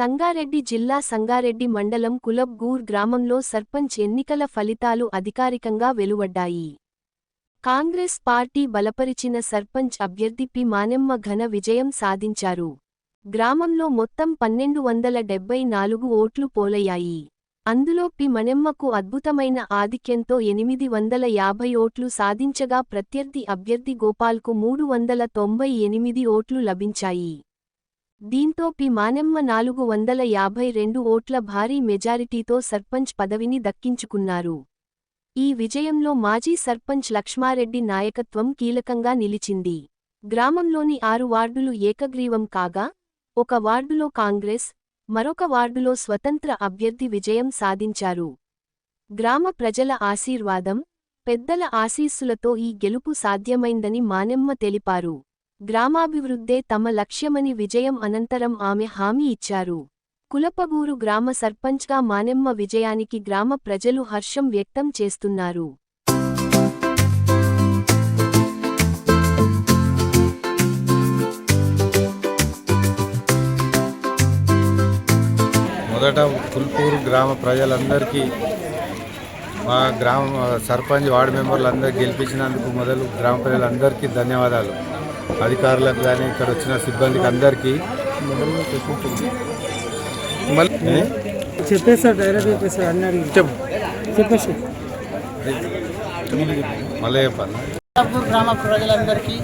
సంగారెడ్డి జిల్లా సంగారెడ్డి మండలం కులబ్గూర్ గ్రామంలో సర్పంచ్ ఎన్నికల ఫలితాలు అధికారికంగా వెలువడ్డాయి. కాంగ్రెస్ పార్టీ బలపరిచిన సర్పంచ్ అభ్యర్థి పి మానెమ్మ ఘన విజయం సాధించారు. గ్రామంలో మొత్తం పన్నెండు వందల డెబ్బై నాలుగు ఓట్లు పోలయ్యాయి. అందులో పి మణెమ్మకు అద్భుతమైన ఆధిక్యంతో ఎనిమిది వందల యాభై ఓట్లు సాధించగా ప్రత్యర్థి అభ్యర్థి గోపాల్కు మూడు వందల తొంభై ఎనిమిది ఓట్లు లభించాయి. దీంతో పి మానెమ్మ నాలుగు వందల యాభై రెండు ఓట్ల భారీ మెజారిటీతో సర్పంచ్ పదవిని దక్కించుకున్నారు. ఈ విజయంలో మాజీ సర్పంచ్ లక్ష్మారెడ్డి నాయకత్వం కీలకంగా నిలిచింది. గ్రామంలోని ఆరు వార్డులు ఏకగ్రీవం కాగా ఒక వార్డులో కాంగ్రెస్ మరొక వార్డులో స్వతంత్ర అభ్యర్థి విజయం సాధించారు. గ్రామ ప్రజల ఆశీర్వాదం పెద్దల ఆశీస్సులతో ఈ గెలుపు సాధ్యమైందని మానెమ్మ తెలిపారు. గ్రామాభివృద్ధే తమ లక్ష్యమని విజయం అనంతరం ఆమె హామీ ఇచ్చారు. కులపగూరు గ్రామ సర్పంచ్గా మానెమ్మ విజయానికి గ్రామ ప్రజలు హర్షం వ్యక్తం చేస్తున్నారు. మొదట కుల్పూరు గ్రామ ప్రజలందరికీ మా గ్రామ సర్పంచ్ వార్డు మెంబర్లందరూ గెలిపించినందుకు మొదలు గ్రామ ప్రజలందరికీ ధన్యవాదాలు. అధికారులకు కానీ ఇక్కడ వచ్చిన సిబ్బందికి అందరికీ మళ్ళీ డైరెక్ట్ చెప్పు చెప్పేసి చెప్పాలి. గ్రామ ప్రజలందరికీ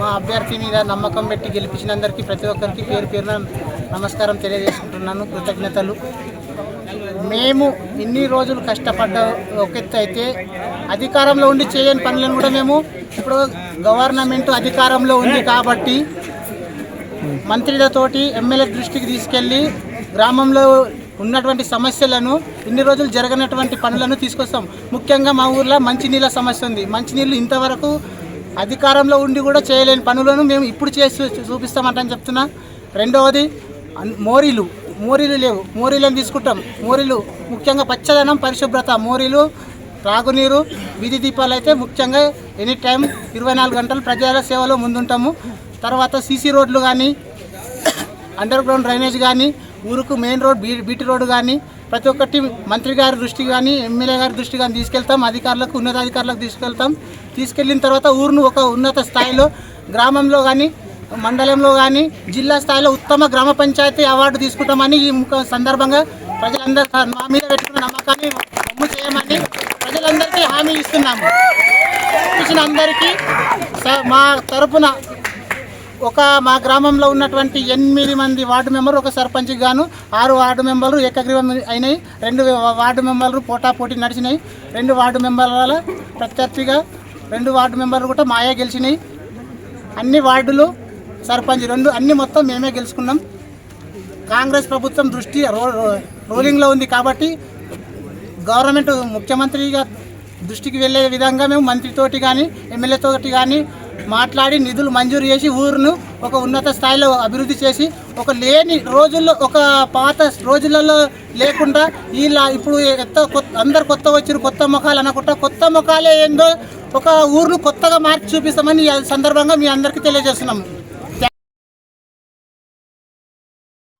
మా అభ్యర్థి మీద నమ్మకం పెట్టి గెలిపించినందరికీ ప్రతి ఒక్కరికి పేరు పేరున నమస్కారం తెలియజేసుకుంటున్నాను. కృతజ్ఞతలు. మేము ఇన్ని రోజులు కష్టపడ్డ ఒక అయితే అధికారంలో ఉండి చేయని పనులను కూడా మేము ఇప్పుడు గవర్నమెంట్ అధికారంలో ఉంది కాబట్టి మంత్రులతోటి ఎమ్మెల్యే దృష్టికి తీసుకెళ్ళి గ్రామంలో ఉన్నటువంటి సమస్యలను ఇన్ని రోజులు జరగనటువంటి పనులను తీసుకొస్తాం. ముఖ్యంగా మా ఊర్లో మంచినీళ్ళ సమస్య ఉంది. మంచినీళ్ళు ఇంతవరకు అధికారంలో ఉండి కూడా చేయలేని పనులను మేము ఇప్పుడు చేసి చూపిస్తామంటని చెప్తున్నా. రెండవది మోరీలు. మోరీలు లేవు. మోరీలను తీసుకుంటాం. మోరీలు ముఖ్యంగా పచ్చదనం పరిశుభ్రత. మోరీలు త్రాగునీరు వీధి దీపాలు అయితే ముఖ్యంగా ఎనీ టైం ఇరవై నాలుగు గంటలు ప్రజల సేవలో ముందుంటాము. తర్వాత సీసీ రోడ్లు కానీ అండర్ గ్రౌండ్ డ్రైనేజ్ కానీ ఊరుకు main road B BT road కానీ ప్రతి ఒక్కటి మంత్రి గారి దృష్టి కానీ ఎమ్మెల్యే గారి దృష్టి కానీ తీసుకెళ్తాం. అధికారులకు ఉన్నతాధికారులకు తీసుకెళ్తాం. తీసుకెళ్ళిన తర్వాత ఊరును ఒక ఉన్నత స్థాయిలో గ్రామంలో కానీ మండలంలో కానీ జిల్లా స్థాయిలో ఉత్తమ గ్రామ పంచాయతీ అవార్డు తీసుకుంటామని ఈ ముఖ- సందర్భంగా ప్రజలందరూ మా మీద పెట్టుకున్న నమ్మకాన్ని అమ్ము చేయమని ప్రజలందరికీ హామీ ఇస్తున్నాము ఇచ్చిన అందరికీ స- మా తరపున ఒక మా గ్రామంలో ఉన్నటువంటి ఎనిమిది మంది వార్డు మెంబర్ ఒక సర్పంచ్ గాను ఆరు వార్డు మెంబర్లు ఏకగ్రీవం అయినాయి రెండు వార్డు మెంబర్లు పోటాపోటీ నడిచినాయి రెండు వార్డు మెంబర్ల ప్రత్యర్థిగా రెండు వార్డు మెంబర్లు కూడా మాయా గెలిచినాయి అన్ని వార్డులు సర్పంచ్ రెండు అన్ని మొత్తం మేమే గెలుచుకున్నాం కాంగ్రెస్ ప్రభుత్వం దృష్టి రో రో- రోలింగ్లో ఉంది కాబట్టి గవర్నమెంట్ ముఖ్యమంత్రిగా దృష్టికి వెళ్ళే విధంగా మేము మంత్రితోటి కానీ ఎమ్మెల్యేతోటి కానీ మాట్లాడి నిధులు మంజూరు చేసి ఊరును ఒక ఉన్నత స్థాయిలో అభివృద్ధి చేసి ఒక లేని రోజుల్లో ఒక పాత రోజులలో లేకుండా ఇలా ఇప్పుడు ఎంత కొత్త అందరు కొత్త వచ్చారు కొత్త ముఖాలు అనకుండా కొత్త ముఖాలే ఏందో ఒక ఊరును కొత్తగా మార్చి చూపిస్తామని సందర్భంగా మీ అందరికీ తెలియజేస్తున్నాము.